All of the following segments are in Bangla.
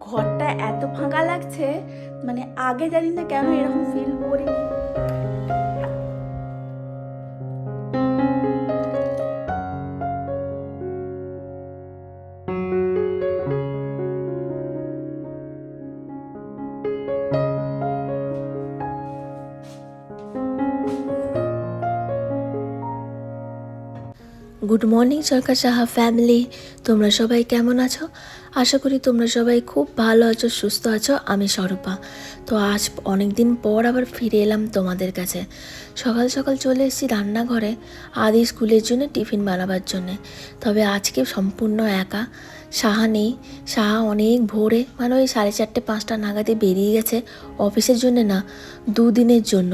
ঘরটা এত ফাঁকা লাগছে মানে আগে জানি না কেন এরকম ফিল করিনি। Good morning, Sarkar Saha family. তোমরা সবাই কেমন আছো? আশা করি তোমরা সবাই খুব ভালো আছো, সুস্থ আছো। আমি স্বরূপা তো আজ অনেক দিন পর আবার ফিরে এলাম তোমাদের কাছে। সকাল সকাল চলে এসেছি রান্নাঘরে আদি স্কুলের জন্য টিফিন বানাবার জন্যে। তবে আজকে সম্পূর্ণ একা। সাহা নেই। সাহা অনেক ভোরে মানে ওই সাড়ে চারটে পাঁচটা নাগাদে বেরিয়ে গেছে। অফিসের জন্য না, দুদিনের জন্য।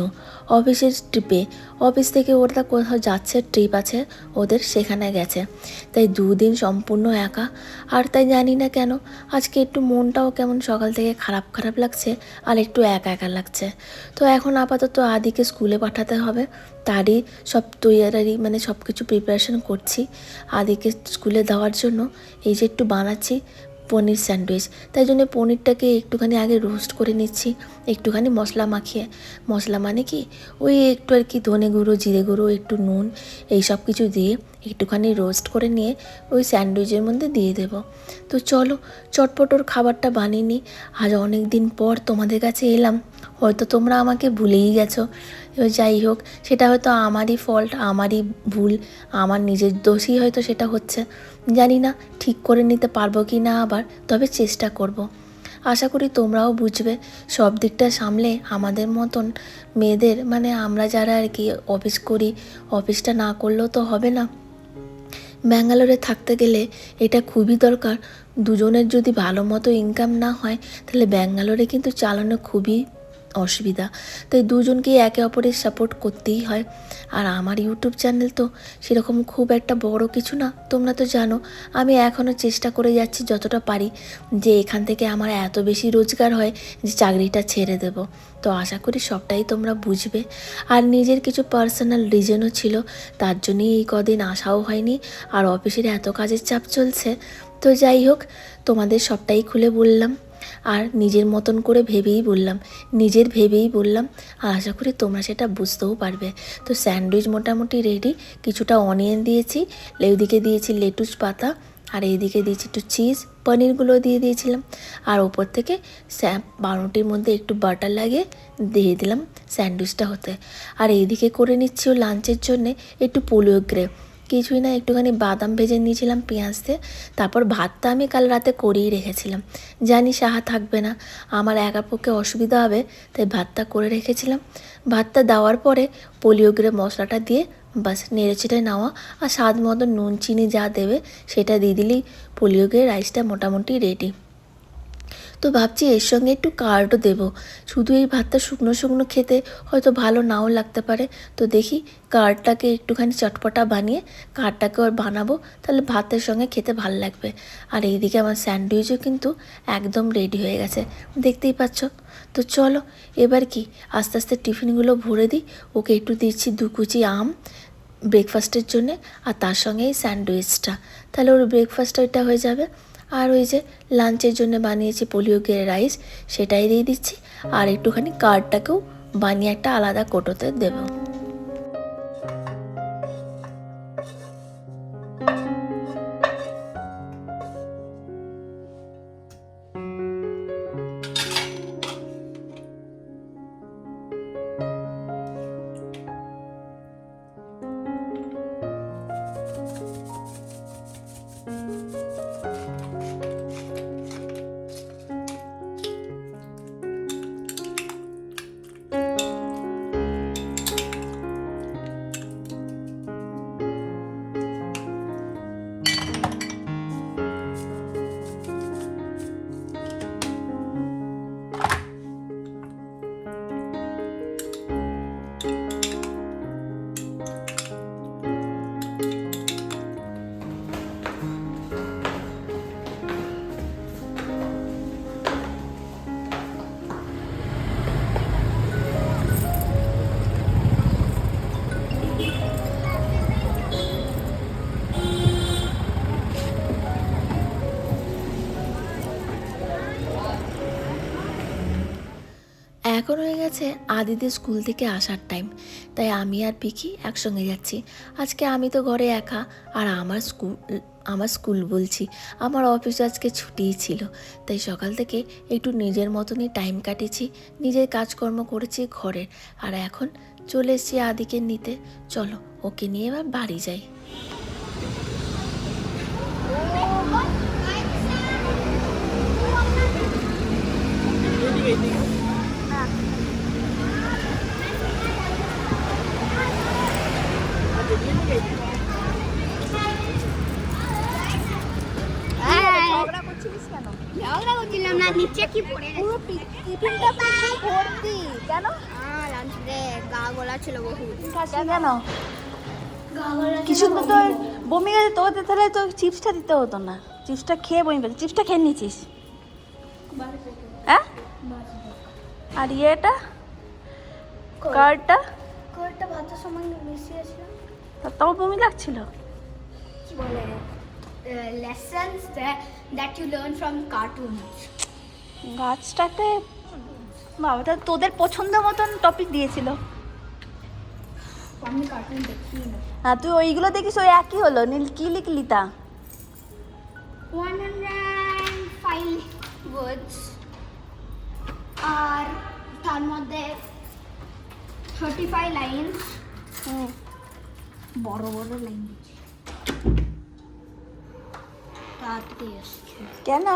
অফিসের ট্রিপে। অফিস থেকে ওরা কোথাও যাচ্ছে, ট্রিপ আছে, ওদের সেখানে গেছে। তাই দুদিন সম্পূর্ণ একা। আর তাই জানি না কেন, আজকে একটু মনটাও কেমন সকাল থেকে খারাপ খারাপ লাগছে, আর একটু একা একা লাগছে। তো এখন আপাতত আদিকে স্কুলে পাঠাতে হবে। তারই সব তৈয়ারি মানে সব কিছু প্রিপারেশন করছি। আদিকে স্কুলে দেওয়ার জন্য, এই যে একটু বানাচ্ছি। পনির স্যান্ডউইচ। তাই জন্য পনিরটাকে একটুখানি আগে রোস্ট করে নিচ্ছি। একটুখানি মশলা মাখিয়ে। মশলা মানে কি? ওই একটু আর কি ধনে গুঁড়ো, জিরে গুঁড়ো, একটু নুন এই সব কিছু দিয়ে একটুখানি রোস্ট করে নিয়ে ওই স্যান্ডউইচের মধ্যে দিয়ে দেব। তো চলো চটপটর খাবারটা বানিয়ে নিই। আজ অনেক দিন পর তোমাদের কাছে এলাম। হয়তো তোমরা আমাকে ভুলেই গেছো। এবার যাই হোক, সেটা হয়তো আমারই ফল্ট আমারই ভুল, আমার নিজের দোষই হয়তো সেটা হচ্ছে। জানি না ঠিক করে নিতে পারব কি না আবার, তবে চেষ্টা করব। আশা করি তোমরাও বুঝবে, সব দিকটা সামলে আমাদের মতন মেয়েদের মানে আমরা যারা আর কি অফিস করি, অফিসটা না করলেও তো হবে না। ব্যাঙ্গালোরে থাকতে গেলে এটা খুবই দরকার। দুজনের যদি ভালো মতো ইনকাম না হয়, তাহলে ব্যাঙ্গালোরে কিন্তু চালানো খুবই অসুবিধা। তাই দুজনকেই একে অপরের সাপোর্ট করতেই হয়। আর আমার ইউটিউব চ্যানেল তো সেরকম খুব একটা বড় কিছু না। তোমরা তো জানো, আমি এখনও চেষ্টা করে যাচ্ছি যতটা পারি যে এখান থেকে আমার এত বেশি রোজগার হয় যে চাকরিটা ছেড়ে দেব। তো আশা করি সবটাই তোমরা বুঝবে। আর নিজের কিছু পার্সোনাল রিজনও ছিল, তার জন্যই এই কদিন আসাও হয়নি। আর অফিসের এত কাজের চাপ চলছে। তো যাই হোক, তোমাদের সবটাই খুলে বললাম। আর নিজের মতন করে ভেবেই বললাম, নিজের ভেবেই বললাম আর আশা করি তোমরা সেটা বুঝতেও পারবে। তো স্যান্ডউইচ মোটামুটি রেডি কিছুটা অনিয়ন দিয়েছি ওইদিকে দিয়েছি লেটুস পাতা, আর এইদিকে দিয়েছি একটু চিজ পনিরগুলো দিয়ে দিয়েছিলাম। আর ওপর থেকে বারোটির মধ্যে একটু বাটার লাগিয়ে দিয়ে দিলাম স্যান্ডউইচটা হতে। আর এইদিকে করে নিচ্ছি ও লাঞ্চের জন্যে একটু পোলিও গ্রে কিছুই না, একটুখানি বাদাম ভেজে নিয়েছিলাম পেঁয়াজ দিয়ে। তারপর ভাতটা আমি কাল রাতে করেই রেখেছিলাম। জানি সাহা থাকবে না, আমার একার পক্ষে অসুবিধা হবে, তাই ভাতটা করে রেখেছিলাম। ভাতটা দেওয়ার পরে পোলিওগ্রে মশলাটা দিয়ে বাস নেড়ে চেড়ে নেওয়া আর স্বাদ মতো নুন, চিনি যা দেবে সেটা দিয়ে দিলেই পোলিওগ্রে রাইসটা মোটামুটি রেডি তো ভাবছি এর সঙ্গে একটু কার্ডও দেবো। শুধু এই ভাতটা শুকনো শুকনো খেতে হয়তো ভালো নাও লাগতে পারে। তো দেখি কার্ডটাকে একটুখানি চটপটা বানিয়ে কার্ডটাকে ওর বানাবো, তাহলে ভাতের সঙ্গে খেতে ভালো লাগবে। আর এইদিকে আমার স্যান্ডউইচও কিন্তু একদম রেডি হয়ে গেছে। দেখতেই পাচ্ছ? তো চলো, এবার কি? আস্তে আস্তে টিফিনগুলো ভরে দিই। ওকে একটু দিচ্ছি দু কুচি আম ব্রেকফাস্টের জন্যে, আর তার সঙ্গে এই স্যান্ডউইচটা। তাহলে ওর ব্রেকফাস্ট ওইটা হয়ে যাবে। আর ওই যে লাঞ্চের জন্য বানিয়েছি পোলিও গেরে রাইস, সেটাই দিয়ে দিচ্ছি। আর একটুখানি কার্ডটাকেও বানিয়ে একটা আলাদা কোটোতে দেবো। এখন হয়ে গেছে আদিদের স্কুল থেকে আসার টাইম তাই আমি আর পিকি একসঙ্গে যাচ্ছি। আজকে আমি তো ঘরে একা, আর আমার স্কুল আমার স্কুল বলছি, আমার অফিস আজকে ছুটিই ছিল। তাই সকাল থেকে একটু নিজের মতনই টাইম কাটিয়েছি নিজের কাজকর্ম করেছি ঘরের। আর এখন চলে এসেছি আদিকে নিতে। চলো, ওকে নিয়ে এবার বাড়ি যাই। ঝগড়া করছিলিস কেন ঝগড়া করছিলাম না নিচে কি পড়ে পুরো টিফিনটা পুরো ভর্তি কেন লাঞ্চে গা গলা ছিল বহু কেন কিছু তো তোর বমি গেছে তোকে তাহলে তো চিপসটা দিতে হতো না। চিপসটা খেয়ে বমি পেয়েছে। চিপসটা খেয়ে নিয়েছিস? হ্যাঁ? আর ইয়েটা? কার্ডটা? কোরটা ভাতের সময় মিশিয়েছিল তাও বমি লাগছিল? কি বলে? Lessons that you learn from cartoons গাছটাতে বাবাটা তোদের পছন্দ মতন টপিক দিয়েছিল। আমি কার্টুন দেখি না হ্যাঁ তুই ওইগুলো দেখিস ওই একই হলো। নীল কি লিখলি তা? ওয়ান হান্ড্রেড ফাইভ ওয়ার্ডস আর তার মধ্যে থার্টি ফাইভ লাইন্স বড় বড় লাইন এসছে কেন?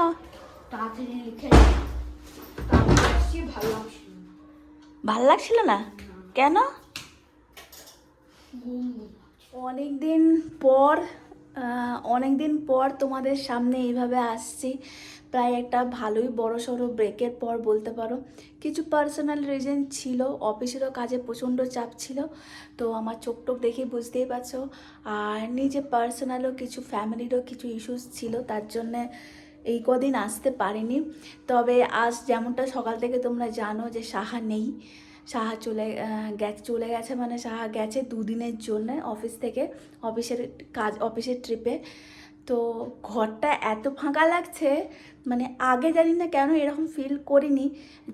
তাড়াতাড়ি লিখে ভালো লাগছে ভালো লাগছিল না? কেন? অনেক দিন পর অনেক দিন পর তোমাদের সামনে এইভাবে আসছি। প্রায় একটা ভালোই বড় সড়ো ব্রেকের পর বলতে পারো। কিছু পার্সোনাল রিজন ছিল অফিসেরও কাজে প্রচণ্ড চাপ ছিল তো আমার চোখ টোক দেখে বুঝতেই পারছ। আর নিজে পার্সোনালও কিছু ফ্যামিলিরও কিছু ইস্যুস ছিল তার জন্যে এই কদিন আসতে পারিনি। তবে আজ যেমনটা সকাল থেকে তোমরা জানো যে সাহা নেই। সাহা চলে গেছে চলে গেছে মানে সাহা গেছে দুদিনের জন্য অফিস থেকে। অফিসের কাজ, অফিসের ট্রিপে তো ঘরটা এত ফাঁকা লাগছে মানে আগে জানি না কেন এরকম ফিল করিনি।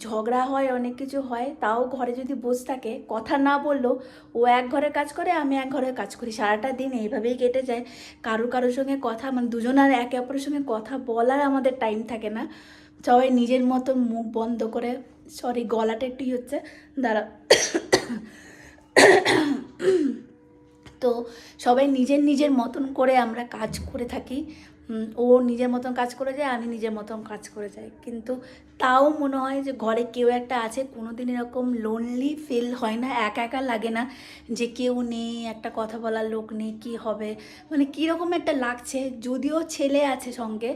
ঝগড়া হয়, অনেক কিছু হয়, তাও ঘরে যদি বসে থাকে, কথা না বললেও ও এক ঘরে কাজ করে, আমি এক ঘরে কাজ করি। সারাটা দিন এইভাবেই কেটে যায়। কারও কারোর সঙ্গে কথা মানে দুজনের একে অপরের সঙ্গে কথা বলার আমাদের টাইম থাকে না। সবাই নিজের মতন মুখ বন্ধ করে সরি গলাটা একটুই হচ্ছে দাঁড়া তো সবাই নিজের নিজের মতন করে আমরা কাজ করে থাকি। ও নিজের মতন কাজ করে যায়, আমি নিজের মতন কাজ করে যাই। কিন্তু তাও মনে হয় যে ঘরে কেউ একটা আছে কোনো দিন এরকম লোনলি ফিল হয় না, একা একা লাগে না যে কেউ নেই, একটা কথা বলার লোক নেই, কী হবে? মানে কীরকম একটা লাগছে, যদিও ছেলে আছে সঙ্গে।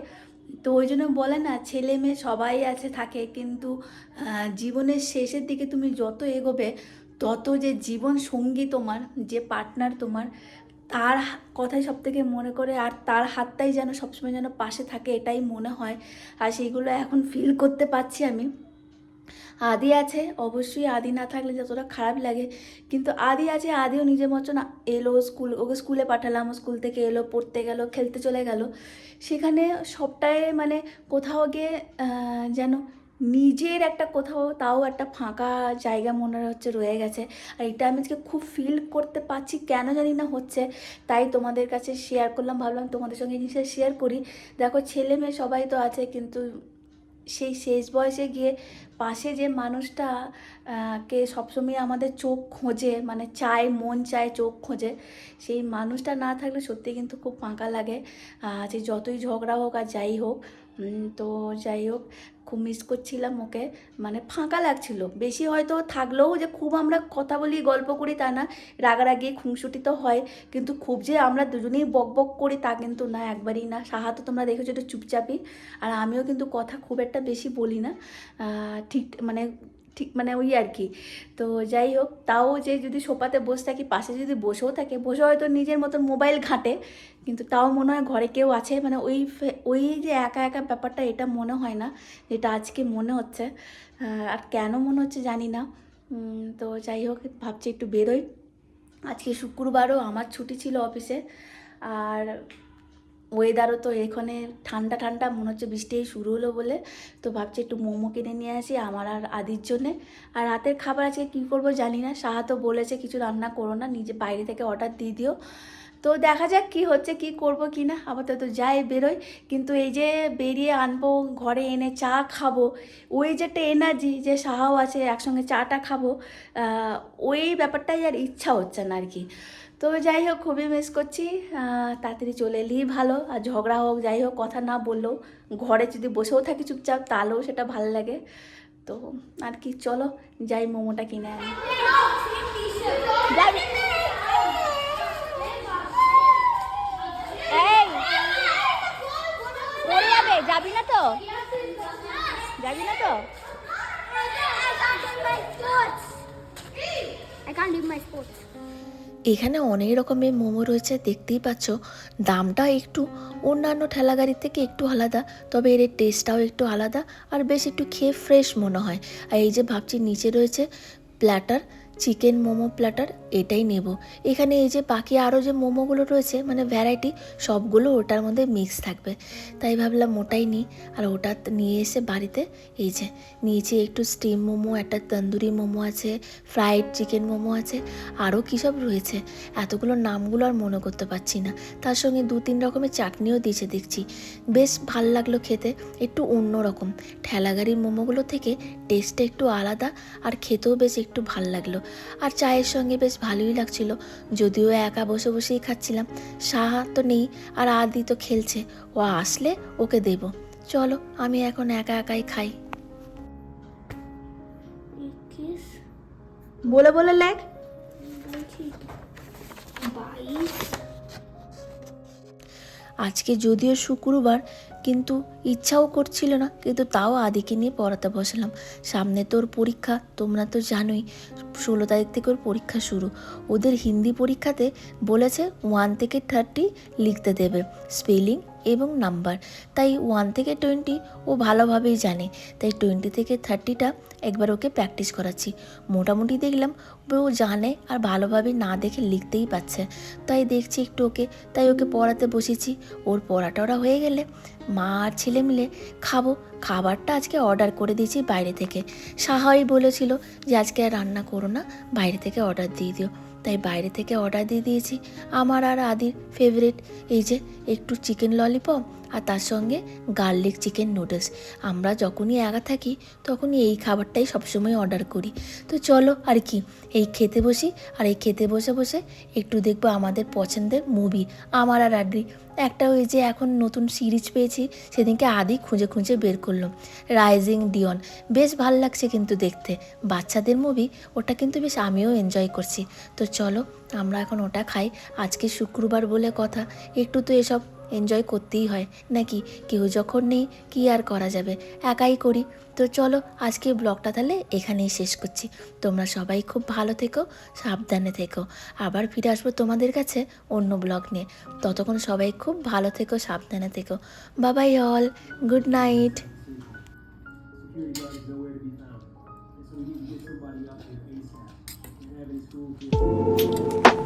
তো ওই জন্য বলে না, ছেলে মেয়ে সবাই আছে, থাকে। কিন্তু জীবনের শেষের দিকে তুমি যত এগোবে তত যে জীবন সঙ্গী তোমার, যে পার্টনার তোমার, তার কথাই সব থেকে মনে করে আর তার হাতটাই যেন সবসময় যেন পাশে থাকে, এটাই মনে হয়। আর সেইগুলো এখন ফিল করতে পারছি আমি। আদি আছে, অবশ্যই আদি না থাকলে যতটা খারাপ লাগে। কিন্তু আদি আছে, আদিও নিজের মতন এলো স্কুল, ওকে স্কুলে পাঠালাম, স্কুল থেকে এলো, পড়তে গেল, খেলতে চলে গেল। সেখানে সবটাই মানে কোথাও গিয়ে যেন নিজের একটা কোথাও তাও একটা ফাঁকা জায়গা মনে হচ্ছে রয়ে গেছে। আর এটা আমি আজকে খুব ফিল করতে পারছি কেন জানি না হচ্ছে। তাই তোমাদের কাছে শেয়ার করলাম, ভাবলাম তোমাদের সঙ্গে জিনিসটা শেয়ার করি। দেখো ছেলে মেয়ে সবাই তো আছে, কিন্তু সেই শেষ বয়সে গিয়ে পাশে যে মানুষটা কে সবসময় আমাদের চোখ খোঁজে মানে চায়, মন চায়, চোখ খোঁজে, সেই মানুষটা না থাকলে সত্যি কিন্তু খুব ফাঁকা লাগে। যে যতই ঝগড়া হোক আর যাই হোক তো যাই হোক, খুব মিস করছিলাম ওকে। মানে ফাঁকা লাগছিল। বেশি হয়তো থাকলেও যে খুব আমরা কথা বলি, গল্প করি তা না। রাগারাগি, খুনসুটি তো হয়। কিন্তু খুব যে আমরা দুজনেই বক বক করি তা কিন্তু না, একবারই না। সাহা তো তোমরা দেখেছ একটু চুপচাপই। আর আমিও কিন্তু কথা খুব একটা বেশি বলি না। ঠিক মানে ঠিক মানে ওই আর কি। তো যাই হোক, তাও যে যদি সোফাতে বসে থাকি, পাশে যদি বসেও থাকে, বসে হয়তো নিজের মতন মোবাইল ঘাঁটে, কিন্তু তাও মনে হয় ঘরে কেউ আছে। মানে ওই ওই যে একা একা ব্যাপারটা, এটা মনে হয় না, যেটা আজকে মনে হচ্ছে। আর কেন মনে হচ্ছে জানি না। তো যাই হোক, ভাবছি একটু বেরোই। আজকে শুক্রবারও আমার ছুটি ছিল অফিসে। আর ওয়েদারও তো এখানে ঠান্ডা ঠান্ডা, মনে হচ্ছে বৃষ্টি শুরু হলো বলে। তো ভাবছি একটু মোমো কিনে নিয়ে আসি আমার আর আদির জন্যে। আর রাতের খাবার আজকে কী করব জানি না। সাহা তো বলেছে কিছু রান্না করো না, নিজে বাইরে থেকে অর্ডার দিয়ে দিও। তো দেখা যাক কি হচ্ছে, কি করব কি না, আপাতত যাই বেরোই। কিন্তু এই যে বেরিয়ে আনব, ঘরে এনে চা খাব, ওই যে একটা এনার্জি যে সাহাও আছে একসঙ্গে চাটা খাব ওই ব্যাপারটাই আর ইচ্ছা হচ্ছে না আর কি। তো যাই হোক খুবই মিস করছি। তাড়াতাড়ি চলে এলেই ভালো। আর ঝগড়া হোক যাই হোক কথা না বললেও ঘরে যদি বসেও থাকি চুপচাপ তাহলেও সেটা ভালো লাগে। তো আর কি চলো যাই মোমোটা কিনে আনি। যাবি না তো? যাবি না তো? I can't do my sports. এখানে অনেক রকমের মোমো রয়েছে, দেখতেই পাচ্ছ। দামটা একটু, অন্যান্য ঠেলাগাড়ির থেকে একটু আলাদা, তবে এর টেস্টটাও একটু আলাদা, আর বেশ একটু খেয়ে ফ্রেশ মনে হয়। আর এই যে ভাবছি, নিচে রয়েছে প্ল্যাটার চিকেন মোমো প্ল্যাটার এটাই নেব। এখানে এই যে বাকি আরও যে মোমোগুলো রয়েছে মানে ভ্যারাইটি সবগুলো ওটার মধ্যে মিক্স থাকবে। তাই ভাবলাম ওটাই নিই। আর ওটা নিয়ে এসে বাড়িতে এই যে নিয়েছি একটু স্টিম মোমো, একটা তন্দুরি মোমো আছে ফ্রাইড চিকেন মোমো আছে আরও কী সব রয়েছে। এতগুলো নামগুলো আর মনে করতে পারছি না। তার সঙ্গে দু তিন রকমের চাটনিও দিয়েছে দেখছি। বেশ ভালো লাগল খেতে, একটু অন্য রকম। ঠেলাগাড়ির মোমোগুলো থেকে টেস্টটা একটু আলাদা, আর খেতেও বেশ একটু ভালো লাগল। আর চায়ের সঙ্গে বেশ ভালোই লাগছিল। যদিও একা বসে বসেই খাচ্ছিলাম। সাহা তো নেই আর আদি তো খেলছে। ও আসলে ওকে দেব। চলো আমি এখন একা একাই খাই। বলে বলে লেখ। বাইশ। আজকে যদিও শুক্রবার কিন্তু ইচ্ছাও করছিল না, কিন্তু তাও আদিকে নিয়ে পড়াতে বসলাম। সামনে তোর পরীক্ষা, তোমরা তো জানোই, ষোলো তারিখ থেকে ওর পরীক্ষা শুরু। ওদের হিন্দি পরীক্ষাতে বলেছে ওয়ান থেকে থার্টি লিখতে দেবে স্পেলিং এবং নাম্বার তাই ওয়ান থেকে টোয়েন্টি ও ভালোভাবেই জানে। তাই টোয়েন্টি থেকে থার্টিটা একবার ওকে প্র্যাকটিস করাচ্ছি। মোটামুটি দেখলাম ও জানে আর ভালোভাবে না দেখে লিখতেই পাচ্ছে তাই দেখছি একটু ওকে, তাই ওকে পড়াতে বসেছি। ওর পড়া টড়া হয়ে গেলে মা আর ছেলে মিলে খাব। খাবারটা আজকে অর্ডার করে দিয়েছি বাইরে থেকে। সাহাই বলেছিল যে আজকে আর রান্না করো না, বাইরে থেকে অর্ডার দিয়ে দিও। তাই বাইরে থেকে অর্ডার দিয়ে দিয়েছি। আমার আর আদির ফেভারিট এই যে একটু চিকেন ললিপপ আর তার সঙ্গে গার্লিক চিকেন নুডলস আমরা যখনই একা থাকি, তখনই এই খাবারটাই সবসময় অর্ডার করি। তো চলো আর কি, এই খেতে বসি, আর এই খেতে বসে বসে একটু দেখব আমাদের পছন্দের মুভি আমার আর আড্রি একটা ওই যে এখন নতুন সিরিজ পেয়েছি, সেদিনকে আদি খুঁজে খুঁজে বের করল। রাইজিং ডিয়ন বেশ ভালো লাগছে কিন্তু দেখতে। বাচ্চাদের মুভি ওটা কিন্তু বেশ আমিও এনজয় করছি। তো চলো, আমরা এখন ওটা খাই। আজকে শুক্রবার বলে কথা। একটু তো এসব এনজয় করতেই হয়। নাকি কেউ যখন নেই, কি আর করা যাবে? একাই করি। তো চলো আজকে ব্লগটা তাহলে এখানেই শেষ করছি। তোমরা সবাই খুব ভালো থেকো, সাবধানে থেকো। আবার ফিরে আসব তোমাদের কাছে অন্য ব্লগ নিয়ে। ততক্ষণ সবাই খুব ভালো থেকো, সাবধানে থেকো। Babai all good night security guard